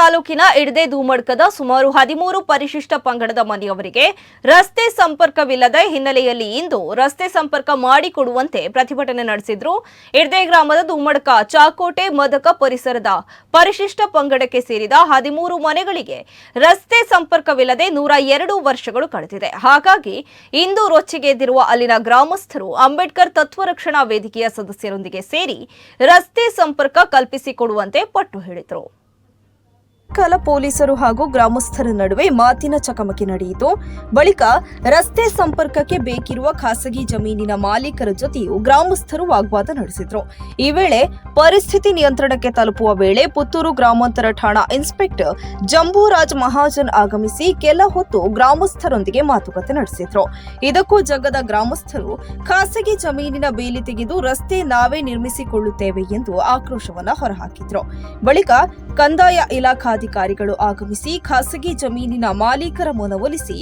ತಾಲೂಕಿನ ಇಡದೆ ಧೂಮಡ್ಕದ ಸುಮಾರು ಹದಿಮೂರು ಪರಿಶಿಷ್ಟ ಪಂಗಡದ ಮನೆಯವರಿಗೆ ರಸ್ತೆ ಸಂಪರ್ಕವಿಲ್ಲದ ಹಿನ್ನೆಲೆಯಲ್ಲಿ ಇಂದು ರಸ್ತೆ ಸಂಪರ್ಕ ಮಾಡಿಕೊಡುವಂತೆ ಪ್ರತಿಭಟನೆ ನಡೆಸಿದ್ರು. ಇಡದೆ ಗ್ರಾಮದ ಧೂಮಡ್ಕ, ಚಾಕೋಟೆ, ಮದಕ ಪರಿಸರದ ಪರಿಶಿಷ್ಟ ಪಂಗಡಕ್ಕೆ ಸೇರಿದ ಹದಿಮೂರು ಮನೆಗಳಿಗೆ ರಸ್ತೆ ಸಂಪರ್ಕವಿಲ್ಲದೆ ನೂರ ಎರಡು ವರ್ಷಗಳು ಕಳೆದಿದೆ. ಹಾಗಾಗಿ ಇಂದು ರೊಚ್ಚಿಗೆದ್ದಿರುವ ಅಲ್ಲಿನ ಗ್ರಾಮಸ್ಥರು ಅಂಬೇಡ್ಕರ್ ತತ್ವ ರಕ್ಷಣಾ ವೇದಿಕೆಯ ಸದಸ್ಯರೊಂದಿಗೆ ಸೇರಿ ರಸ್ತೆ ಸಂಪರ್ಕ ಕಲ್ಪಿಸಿಕೊಡುವಂತೆ ಪಟ್ಟು ಹೇಳಿದರು. ಕಾಲ ಪೊಲೀಸರು ಹಾಗೂ ಗ್ರಾಮಸ್ಥರ ನಡುವೆ ಮಾತಿನ ಚಕಮಕಿ ನಡೆಯಿತು. ಬಳಿಕ ರಸ್ತೆ ಸಂಪರ್ಕಕ್ಕೆ ಬೇಕಿರುವ ಖಾಸಗಿ ಜಮೀನಿನ ಮಾಲೀಕರ ಜೊತೆಯೂ ಗ್ರಾಮಸ್ಥರು ವಾಗ್ವಾದ ನಡೆಸಿದ್ರು. ಈ ವೇಳೆ ಪರಿಸ್ಥಿತಿ ನಿಯಂತ್ರಣಕ್ಕೆ ತಲುಪುವ ವೇಳೆ ಪುತ್ತೂರು ಗ್ರಾಮಾಂತರ ಠಾಣಾ ಇನ್ಸ್ಪೆಕ್ಟರ್ ಜಂಬೂರಾಜ್ ಮಹಾಜನ್ ಆಗಮಿಸಿ ಕೆಲ ಹೊತ್ತು ಗ್ರಾಮಸ್ಥರೊಂದಿಗೆ ಮಾತುಕತೆ ನಡೆಸಿದ್ರು. ಇದಕ್ಕೂ ಜಗ್ಗದ ಗ್ರಾಮಸ್ಥರು, ಖಾಸಗಿ ಜಮೀನಿನ ಬೇಲಿ ತೆಗೆದು ರಸ್ತೆ ನಾವೇ ನಿರ್ಮಿಸಿಕೊಳ್ಳುತ್ತೇವೆ ಎಂದು ಆಕ್ರೋಶವನ್ನ ಹೊರಹಾಕಿದ್ರು. ಬಳಿಕ ಕಂದಾಯ ಇಲಾಖಾಧಿಕಾರಿಗಳು ಆಗಮಿಸಿ ಖಾಸಗಿ ಜಮೀನಿನ ಮಾಲೀಕರ ಮನವೊಲಿಸಿ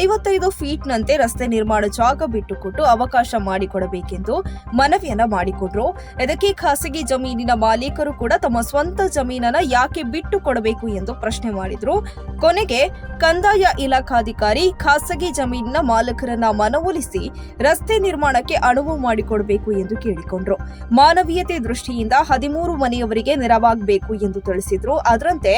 ಐವತ್ತೈದು ಫೀಟ್ನಂತೆ ರಸ್ತೆ ನಿರ್ಮಾಣ ಜಾಗ ಬಿಟ್ಟುಕೊಟ್ಟು ಅವಕಾಶ ಮಾಡಿಕೊಡಬೇಕೆಂದು ಮನವಿಯನ್ನ ಮಾಡಿಕೊಟ್ರು. ಇದಕ್ಕೆ ಖಾಸಗಿ ಜಮೀನಿನ ಮಾಲೀಕರು ಕೂಡ ತಮ್ಮ ಸ್ವಂತ ಜಮೀನನ್ನ ಯಾಕೆ ಬಿಟ್ಟು ಕೊಡಬೇಕು ಎಂದು ಪ್ರಶ್ನೆ ಮಾಡಿದ್ರು. ಕೊನೆಗೆ ಕಂದಾಯ ಇಲಾಖಾಧಿಕಾರಿ ಖಾಸಗಿ ಜಮೀನಿನ ಮಾಲೀಕರನ್ನ ಮನವೊಲಿಸಿ ರಸ್ತೆ ನಿರ್ಮಾಣಕ್ಕೆ ಅನುವು ಮಾಡಿಕೊಡಬೇಕು ಎಂದು ಕೇಳಿಕೊಂಡ್ರು. ಮಾನವೀಯತೆ ದೃಷ್ಟಿಯಿಂದ ಹದಿಮೂರು ಮನೆಯವರಿಗೆ ನೆರವಾಗಬೇಕು ಎಂದು ತಿಳಿಸಿದ್ರು. ಅದರಂತೆ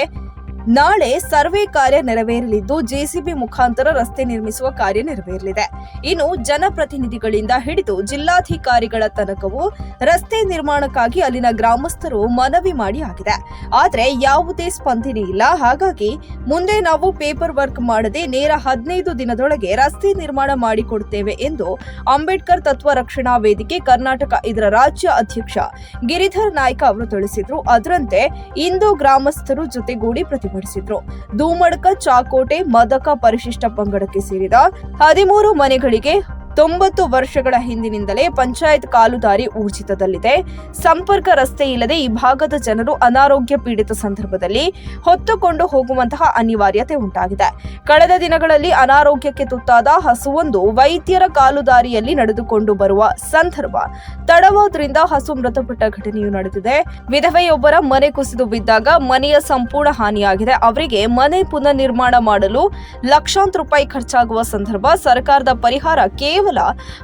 ನಾಳೆ ಸರ್ವೆ ಕಾರ್ಯ ನೆರವೇರಲಿದ್ದು ಜೆಸಿಬಿ ಮುಖಾಂತರ ರಸ್ತೆ ನಿರ್ಮಿಸುವ ಕಾರ್ಯ ನೆರವೇರಲಿದೆ. ಇನ್ನು ಜನಪ್ರತಿನಿಧಿಗಳಿಂದ ಹಿಡಿದು ಜಿಲ್ಲಾಧಿಕಾರಿಗಳ ತನಕವೂ ರಸ್ತೆ ನಿರ್ಮಾಣಕ್ಕಾಗಿ ಅಲ್ಲಿನ ಗ್ರಾಮಸ್ಥರು ಮನವಿ ಮಾಡಿ ಆಗಿದೆ. ಆದರೆ ಯಾವುದೇ ಸ್ಪಂದನೆ ಇಲ್ಲ. ಹಾಗಾಗಿ ಮುಂದೆ ನಾವು ಪೇಪರ್ ವರ್ಕ್ ಮಾಡದೆ ನೇರ ಹದಿನೈದು ದಿನದೊಳಗೆ ರಸ್ತೆ ನಿರ್ಮಾಣ ಮಾಡಿಕೊಡುತ್ತೇವೆ ಎಂದು ಅಂಬೇಡ್ಕರ್ ತತ್ವ ರಕ್ಷಣಾ ವೇದಿಕೆ ಕರ್ನಾಟಕ ಇದರ ರಾಜ್ಯ ಅಧ್ಯಕ್ಷ ಗಿರಿಧರ್ ನಾಯ್ಕ ಅವರು ತಿಳಿಸಿದ್ರು. ಅದರಂತೆ ಇಂದು ಗ್ರಾಮಸ್ಥರು ಜೊತೆಗೂಡಿ ಪ್ರತಿಭಟಿಸಿದ್ರು ಧೂಮಡ್ಕ ಚಾಕೋಟೆ ಮದಕ ಪರಿಶಿಷ್ಟ ಪಂಗಡಕ್ಕೆ ಸೇರಿದ ಹದಿಮೂರು ಮನೆಗಳಿಗೆ ತೊಂಬತ್ತು ವರ್ಷಗಳ ಹಿಂದಿನಿಂದಲೇ ಪಂಚಾಯತ್ ಕಾಲುದಾರಿ ಊರ್ಜಿತದಲ್ಲಿದೆ. ಸಂಪರ್ಕ ರಸ್ತೆ ಇಲ್ಲದೆ ಈ ಭಾಗದ ಜನರು ಅನಾರೋಗ್ಯ ಪೀಡಿತ ಸಂದರ್ಭದಲ್ಲಿ ಹೊತ್ತುಕೊಂಡು ಹೋಗುವಂತಹ ಅನಿವಾರ್ಯತೆ ಉಂಟಾಗಿದೆ. ಕಳೆದ ದಿನಗಳಲ್ಲಿ ಅನಾರೋಗ್ಯಕ್ಕೆ ತುತ್ತಾದ ಹಸುವೊಂದು ವೈದ್ಯರ ಕಾಲುದಾರಿಯಲ್ಲಿ ನಡೆದುಕೊಂಡು ಬರುವ ಸಂದರ್ಭ ತಡವಾದ್ರಿಂದ ಹಸು ಮೃತಪಟ್ಟ ಘಟನೆಯು ನಡೆದಿದೆ. ವಿಧವೆಯೊಬ್ಬರ ಮನೆ ಕುಸಿದು ಬಿದ್ದಾಗ ಮನೆಯ ಸಂಪೂರ್ಣ ಹಾನಿಯಾಗಿದೆ. ಅವರಿಗೆ ಮನೆ ಪುನರ್ ನಿರ್ಮಾಣ ಮಾಡಲು ಲಕ್ಷಾಂತರ ರೂಪಾಯಿ ಖರ್ಚಾಗುವ ಸಂದರ್ಭ ಸರ್ಕಾರದ ಪರಿಹಾರ ಕೇವಲ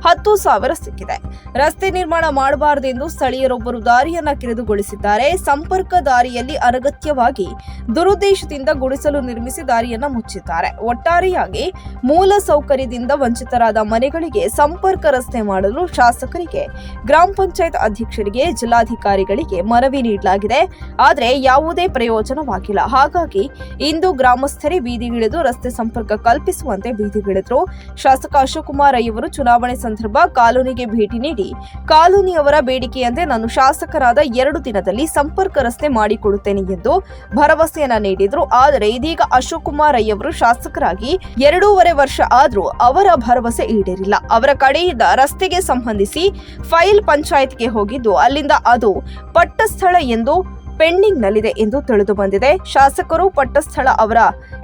ಹತ್ತು ಸಾವಿರ ಸಿಕ್ಕಿದೆ. ರಸ್ತೆ ನಿರ್ಮಾಣ ಮಾಡಬಾರದೆಂದು ಸ್ಥಳೀಯರೊಬ್ಬರು ದಾರಿಯನ್ನ ಕಿರಿದುಗೊಳಿಸಿದ್ದಾರೆ. ಸಂಪರ್ಕ ದಾರಿಯಲ್ಲಿ ಅನಗತ್ಯವಾಗಿ ದುರುದ್ದೇಶದಿಂದ ಗುಡಿಸಲು ನಿರ್ಮಿಸಿ ದಾರಿಯನ್ನ ಮುಚ್ಚಿದ್ದಾರೆ. ಒಟ್ಟಾರೆಯಾಗಿ ಮೂಲ ಸೌಕರ್ಯದಿಂದ ವಂಚಿತರಾದ ಮನೆಗಳಿಗೆ ಸಂಪರ್ಕ ರಸ್ತೆ ಮಾಡಲು ಶಾಸಕರಿಗೆ, ಗ್ರಾಮ ಪಂಚಾಯತ್ ಅಧ್ಯಕ್ಷರಿಗೆ, ಜಿಲ್ಲಾಧಿಕಾರಿಗಳಿಗೆ ಮನವಿ ನೀಡಲಾಗಿದೆ. ಆದರೆ ಯಾವುದೇ ಪ್ರಯೋಜನವಾಗಿಲ್ಲ. ಹಾಗಾಗಿ ಇಂದು ಗ್ರಾಮಸ್ಥರೇ ಬೀದಿಗಿಳಿದು ರಸ್ತೆ ಸಂಪರ್ಕ ಕಲ್ಪಿಸುವಂತೆ ಬೀದಿಗಿಳಿದ್ರು ಶಾಸಕ ಅಶೋಕ್ ಕುಮಾರ್ ಅಯ್ಯವರು ಚುನಾವಣೆ ಸಂದರ್ಭ ಕಾಲೋನಿಗೆ ಭೇಟಿ ನೀಡಿ ಕಾಲೋನಿಯವರ ಬೇಡಿಕೆಯಂತೆ ನಾನು ಶಾಸಕರಾದ ಎರಡು ದಿನದಲ್ಲಿ ಸಂಪರ್ಕ ರಸ್ತೆ ಮಾಡಿಕೊಡುತ್ತೇನೆ ಎಂದು ಭರವಸೆಯನ್ನ ನೀಡಿದ್ರು. ಆದರೆ ಇದೀಗ ಅಶೋಕ್ ಕುಮಾರ್ ಅಯ್ಯವರು ಶಾಸಕರಾಗಿ ಎರಡೂವರೆ ವರ್ಷ ಆದರೂ ಅವರ ಭರವಸೆ ಈಡೇರಿಲ್ಲ. ಅವರ ಕಡೆಯಿಂದ ರಸ್ತೆಗೆ ಸಂಬಂಧಿಸಿ ಫೈಲ್ ಪಂಚಾಯತ್ಗೆ ಹೋಗಿದ್ದು ಅಲ್ಲಿಂದ ಅದು ಪಟ್ಟಸ್ಥಳ ಎಂದು ಪೆಂಡಿಂಗ್ನಲ್ಲಿದೆ ಎಂದು ತಿಳಿದು ಬಂದಿದೆ. ಶಾಸಕರು ಪಟ್ಟಸ್ಥಳ ಅವರ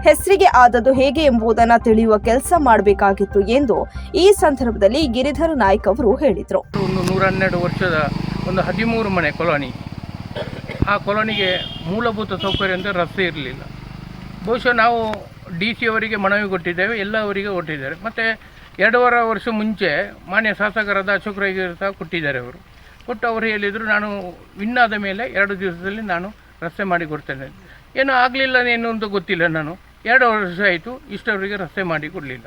ಹೆಸರಿಗೆ ಆದದ್ದು ಹೇಗೆ ಎಂಬುದನ್ನು ತಿಳಿಯುವ ಕೆಲಸ ಮಾಡಬೇಕಾಗಿತ್ತು ಎಂದು ಈ ಸಂದರ್ಭದಲ್ಲಿ ಗಿರಿಧರ ನಾಯ್ಕ ಅವರು ಹೇಳಿದರು. ನೂರ ಹನ್ನೆರಡು ವರ್ಷದ ಒಂದು ಹದಿಮೂರು ಮನೆ ಕೊಲೋನಿ. ಆ ಕೊಲೋನಿಗೆ ಮೂಲಭೂತ ಸೌಕರ್ಯ ಅಂದರೆ ರಸ್ತೆ ಇರಲಿಲ್ಲ. ಬಹುಶಃ ನಾವು ಡಿ ಸಿ ಅವರಿಗೆ ಮನವಿ ಕೊಟ್ಟಿದ್ದೇವೆ, ಎಲ್ಲ ಅವರಿಗೆ ಕೊಟ್ಟಿದ್ದಾರೆ. ಮತ್ತು ಎರಡೂವರೆ ವರ್ಷ ಮುಂಚೆ ಮಾನ್ಯ ಶಾಸಕರಾದ ಅಶೋಕ್ ರೈಗಿರ್ ಸಹ ಕೊಟ್ಟಿದ್ದಾರೆ ಅವರು. ಕೊಟ್ಟು ಅವರು ಹೇಳಿದರು, ನಾನು ವಿನ್ ಆದ ಮೇಲೆ ಎರಡು ದಿವಸದಲ್ಲಿ ನಾನು ರಸ್ತೆ ಮಾಡಿ ಕೊಡ್ತೇನೆ. ಏನೋ ಆಗಲಿಲ್ಲ ಏನು ಅಂತ ಗೊತ್ತಿಲ್ಲ ನಾನು. ಎರಡು ವರ್ಷ ಆಯಿತು, ಇಷ್ಟವರಿಗೆ ರಸ್ತೆ ಮಾಡಿ ಕೊಡಲಿಲ್ಲ.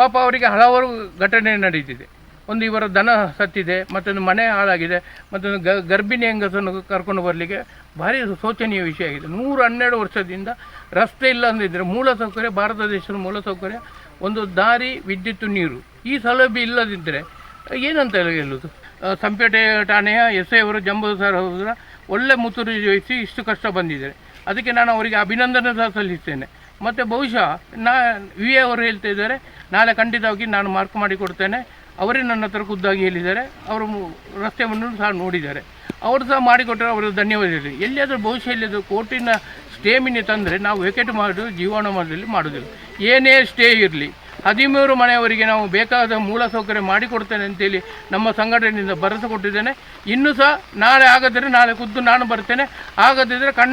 ಪಾಪ ಅವರಿಗೆ ಹಲವಾರು ಘಟನೆ ನಡೀತಿದೆ. ಒಂದು ಇವರ ದನ ಸತ್ತಿದೆ, ಮತ್ತೊಂದು ಮನೆ ಹಾಳಾಗಿದೆ, ಮತ್ತೊಂದು ಗ, ಗರ್ಭಿಣಿ ಹೆಂಗಸನ್ನು ಕರ್ಕೊಂಡು ಬರಲಿಕ್ಕೆ ಭಾರಿ ಶೋಚನೀಯ ವಿಷಯ ಆಗಿದೆ. ನೂರ ಹನ್ನೆರಡು ವರ್ಷದಿಂದ ರಸ್ತೆ ಇಲ್ಲ ಅಂದಿದ್ದರೆ ಮೂಲಸೌಕರ್ಯ ಭಾರತ ದೇಶದ ಮೂಲಸೌಕರ್ಯ ಒಂದು ದಾರಿ, ವಿದ್ಯುತ್, ನೀರು. ಈ ಸೌಲಭ್ಯ ಇಲ್ಲದಿದ್ದರೆ ಏನಂತ ಹೇಳೋದು? ಸಂಪೇಟೆ ಠಾಣೆಯ ಎಸ್ ಐ ಅವರು, ಜಂಬೂ ಸರ್ ಅವರ ಒಳ್ಳೆ ಮುತುರಿ ವಹಿಸಿ ಇಷ್ಟು ಕಷ್ಟ ಬಂದಿದ್ದಾರೆ. ಅದಕ್ಕೆ ನಾನು ಅವರಿಗೆ ಅಭಿನಂದನೆ ಸಹ ಸಲ್ಲಿಸ್ತೇನೆ. ಮತ್ತು ಬಹುಶಃ ನಾ, ವಿ ಎ ಅವರು ಹೇಳ್ತಾ ಇದ್ದಾರೆ, ನಾಳೆ ಖಂಡಿತವಾಗಿ ನಾನು ಮಾರ್ಕ್ ಮಾಡಿ ಕೊಡ್ತೇನೆ. ಅವರೇ ನನ್ನ ಹತ್ರ ಖುದ್ದಾಗಿ ಹೇಳಿದ್ದಾರೆ. ಅವರು ರಸ್ತೆವನ್ನು ಸಹ ನೋಡಿದ್ದಾರೆ. ಅವರು ಸಹ ಮಾಡಿಕೊಟ್ಟರೆ ಅವರು ಧನ್ಯವಾದ ಹೇಳಿ ಎಲ್ಲಿಯಾದರೂ ಬಹುಶಃ ಎಲ್ಲಿಯಾದರೂ ಕೋರ್ಟಿನ ಸ್ಟೇ ಮಿನಿ ತಂದರೆ ನಾವು ವೆಕೆಟ್ ಮಾಡೋದು ಜೀವನ ಮಾಡಲಿ ಮಾಡೋದಿಲ್ಲ. ಏನೇ ಸ್ಟೇ ಇರಲಿ ಹದಿಮೂರು ಮನೆಯವರಿಗೆ ನಾವು ಬೇಕಾದ ಮೂಲ ಸೌಕರ್ಯ ಮಾಡಿಕೊಡ್ತೇನೆ ಅಂತೇಳಿ ನಮ್ಮ ಸಂಘಟನೆಯಿಂದ ಭರವಸೆ ಕೊಟ್ಟಿದ್ದೇನೆ. ಇನ್ನೂ ಸಹ ನಾಳೆ ಆಗದಿದ್ದರೆ ನಾಳೆ ಖುದ್ದು ನಾನು ಬರ್ತೇನೆ. ಆಗದಿದ್ದರೆ ಖಂಡಿತ